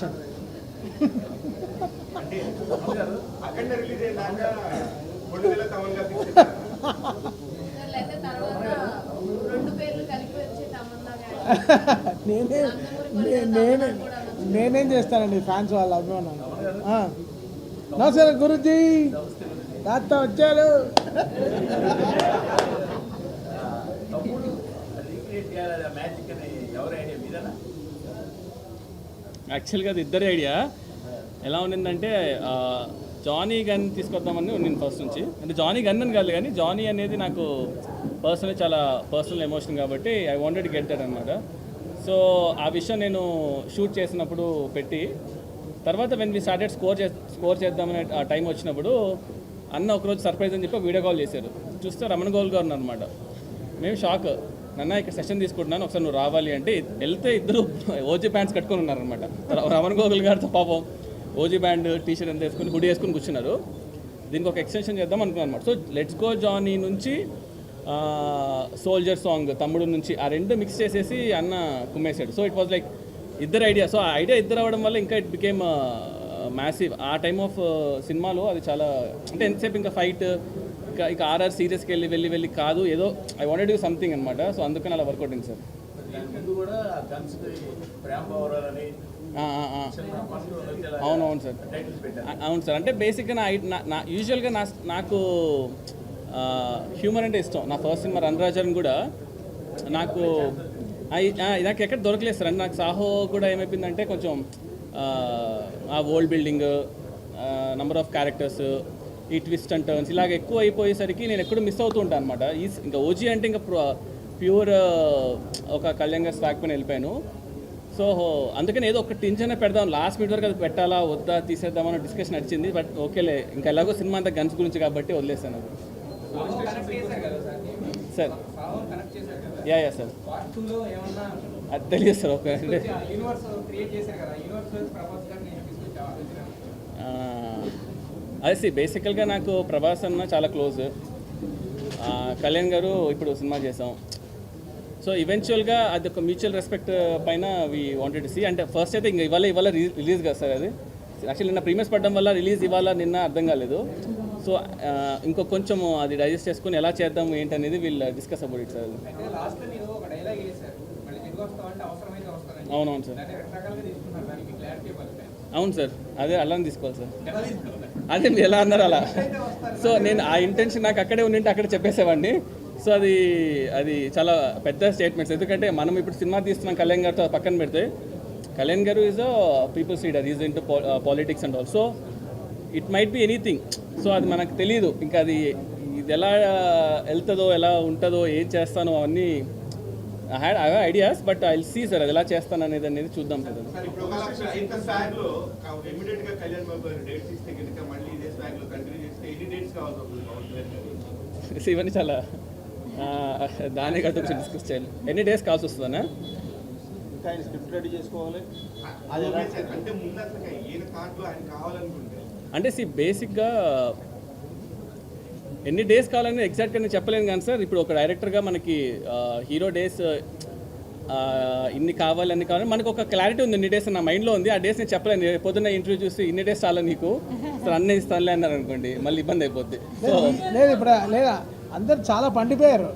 Direction నేనే నేనే నేనేం చేస్తానండి ఫ్యాన్స్ వాళ్ళ అభిమానం నమస్కారం గురుజీ. తాత వచ్చారు. మ్యాజిక్ అని యాక్చువల్గా అది ఇద్దరి ఐడియా. ఎలా ఉండిందంటే జానీ గన్ తీసుకొద్దామని నేను ఫస్ట్ నుంచి. అంటే జానీ గన్ అని కాదు కానీ జానీ అనేది నాకు పర్సనల్ చాలా పర్సనల్ ఎమోషన్ కాబట్టి ఐ వాంటెడ్ గెట్ దట్ అనమాట సో ఆ విషయం నేను షూట్ చేసినప్పుడు పెట్టి తర్వాత వెన్ వి స్టార్టెడ్ స్కోర్ చే స్కోర్ చేద్దామనే ఆ టైం వచ్చినప్పుడు అన్న ఒకరోజు సర్ప్రైజ్ అని చెప్పి వీడియో కాల్ చేశారు. చూస్తే రమణ గోల్ గారు అనమాట మేము షాక్ నన్న ఇక్కడ సెషన్ తీసుకుంటున్నాను ఒకసారి నువ్వు రావాలి అంటే వెళ్తే ఇద్దరు ఓజీ ప్యాంట్స్ కట్టుకొని ఉన్నారనమాట రమణ గోగుల్ గారితో పాపం ఓజీ బ్యాండ్ టీషర్ట్ ఎంత అంతా వేసుకుని హుడీ వేసుకుని కూర్చున్నారు. దీనికి ఒక ఎక్స్టెన్షన్ చేద్దాం అనుకున్నాను అనమాట సో లెట్స్ గో జానీ నుంచి సోల్జర్ సాంగ్ తమ్ముడు నుంచి ఆ రెండు మిక్స్ చేసేసి అన్న కుమ్మేశాడు. సో ఇట్ వాజ్ లైక్ ఇద్దరు ఐడియా సో ఆ ఐడియా ఇద్దరు అవ్వడం వల్ల ఇంకా ఇట్ బికేమ్ మ్యాసివ్ ఆ టైమ్ ఆఫ్ సినిమాలో అది చాలా అంటే ఎంతసేపు ఇంకా ఫైట్ ఇంకా ఇక ఆర్ఆర్ సీరియస్కి వెళ్ళి వెళ్ళి వెళ్ళి కాదు. ఏదో ఐ వాంటెడ్ డూ సంథింగ్ అనమాట సో అందుకని అలా వర్కౌట్ అయింది సార్. దాని ముందు కూడా గన్స్ ప్రేమ పౌరాలని ఆ, ఆ, ఆ. చిన్న ఫస్ట్ అవును అవును సార్. అవును సార్. అంటే బేసిక్గా నా నా- యూజువల్గా నా నాకు హ్యూమర్ అంటే ఇష్టం. నా ఫస్ట్ సినిమా రణరాజన్ కూడా నాకు నాకు ఎక్కడ దొరకలేదు సార్. అంటే నాకు సాహో కూడా ఏమైపోయిందంటే కొంచెం ఆ old building number of characters ఈ ట్విస్ట్ అండ్ టర్న్స్ ఇలాగ ఎక్కువ అయిపోయేసరికి నేను ఎక్కడ మిస్ అవుతూ ఉంటాను అనమాట ఈ ఇంకా ఓజీ అంటే ఇంకా ప్యూర్ ఒక కళ్యాణ్ గారి స్టాక్ పైన వెళ్ళిపోయాను. సో అందుకని ఏదో ఒక టెన్షన్ పెడదాం. లాస్ట్ మినిట్ వరకు అది పెట్టాలా వద్దా తీసేద్దామని డిస్కషన్ నడిచింది. బట్ ఓకేలే ఇంకా ఎలాగో సినిమా అంతా గన్స్ గురించి కాబట్టి వదిలేసాను అది సార్ యా యా సార్ అది తెలియదు సార్ ఒక అదే సి బేసికల్గా నాకు ప్రభాస్ అన్న చాలా క్లోజ్ కళ్యాణ్ గారు ఇప్పుడు సినిమా చేసాం. సో ఈవెన్చువల్గా అది ఒక మ్యూచువల్ రెస్పెక్ట్ పైన వీ వాంటెడ్ సి అంటే ఫస్ట్ అయితే ఇంకా ఇవాళ ఇవాళ రిలీజ్ కదా సార్ అది. యాక్చువల్లీ నిన్న ప్రీమియర్స్ పడడం వల్ల రిలీజ్ ఇవాళ నిన్న అర్థం కాలేదు. సో ఇంకో కొంచెం అది డైజెస్ట్ చేసుకుని ఎలా చేద్దాం ఏంటనేది వీళ్ళు డిస్కస్ అబౌట్ ఇట్ సార్ అవునవును సార్. అవును సార్ అదే అలానే తీసుకోవాలి సార్. అదే మీరు ఎలా అన్నారు అలా? సో నేను ఆ ఇంటెన్షన్ నాకు అక్కడే ఉండింటే అక్కడ చెప్పేసేవాడిని. సో అది అది చాలా పెద్ద స్టేట్మెంట్స్ ఎందుకంటే మనం ఇప్పుడు సినిమా తీస్తున్నాం కళ్యాణ్ గారితో పక్కన పెడితే కళ్యాణ్ గారు is a people's leader is into politics and all so it might be anything so అది మనకు తెలియదు ఇంకా అది ఇది ఎలా వెళ్తుందో ఎలా ఉంటుందో ఏం చేస్తానో అవన్నీ I had I have ideas but I see sir అది ఎలా చేస్తాను అనేది అనేది చూద్దాం సార్ ఇవన్నీ చాలా దాని గత కొంచెం డిస్కస్ చేయాలి. ఎన్ని డేస్ కావాల్సి వస్తుందన్నా? ఇంకా ఆయన స్క్రిప్ట్ రెడీ చేసుకోవాలి. అంటే సి బేసిక్గా ఎన్ని డేస్ కావాలని ఎగ్జాక్ట్గా నేను చెప్పలేను కానీ సార్ ఇప్పుడు ఒక డైరెక్టర్గా మనకి హీరో డేస్ ఇన్ని కావాలి అన్ని కావాలి మనకు ఒక క్లారిటీ ఉంది ఇన్ని డేస్ నా మైండ్లో ఉంది ఆ డేస్ నేను చెప్పలేను. పొద్దున్న ఇంటర్వ్యూ చూసి ఇన్ని డేస్ చాలా నీకు సార్ అన్నీ ఇస్తానులే అన్నారు అనుకోండి మళ్ళీ ఇబ్బంది అయిపోద్ది. లేదు ఇప్పుడు లేదా అందరు చాలా పండిపోయారు.